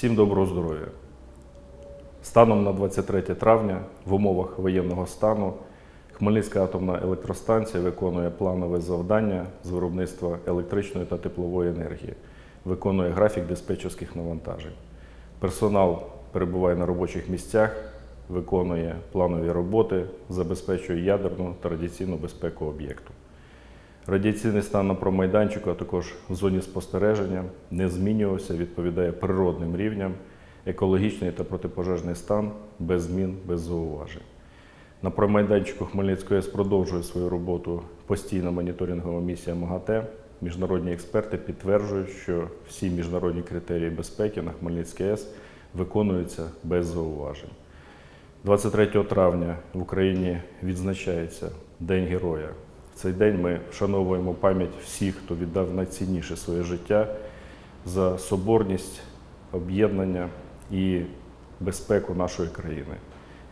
Всім доброго здоров'я. Станом на 23 травня в умовах воєнного стану Хмельницька атомна електростанція виконує планове завдання з виробництва електричної та теплової енергії, виконує графік диспетчерських навантажень. Персонал перебуває на робочих місцях, виконує планові роботи, забезпечує ядерну та радіаційну безпеку об'єкту. Радіаційний стан на промайданчику, а також в зоні спостереження не змінювався, відповідає природним рівням, екологічний та протипожежний стан без змін, без зауважень. На промайданчику Хмельницької АЕС продовжує свою роботу постійна моніторингова місія МАГАТЕ. Міжнародні експерти підтверджують, що всі міжнародні критерії безпеки на Хмельницькій АЕС виконуються без зауважень. 23 травня в Україні відзначається День Героя. Цей день ми вшановуємо пам'ять всіх, хто віддав найцінніше своє життя за соборність, об'єднання і безпеку нашої країни.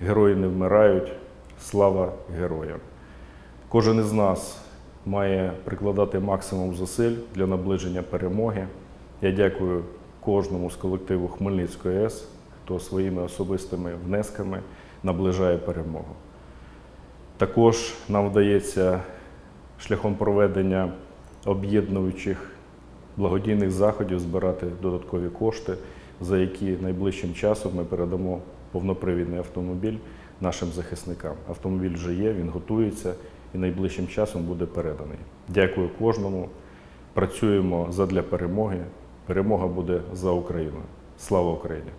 Герої не вмирають, слава героям! Кожен із нас має прикладати максимум зусиль для наближення перемоги. Я дякую кожному з колективу Хмельницької АЕС, хто своїми особистими внесками наближає перемогу. Також нам вдається шляхом проведення об'єднуючих благодійних заходів збирати додаткові кошти, за які найближчим часом ми передамо повнопривідний автомобіль нашим захисникам. Автомобіль вже є, він готується і найближчим часом буде переданий. Дякую кожному. Працюємо задля перемоги. Перемога буде за Україною. Слава Україні!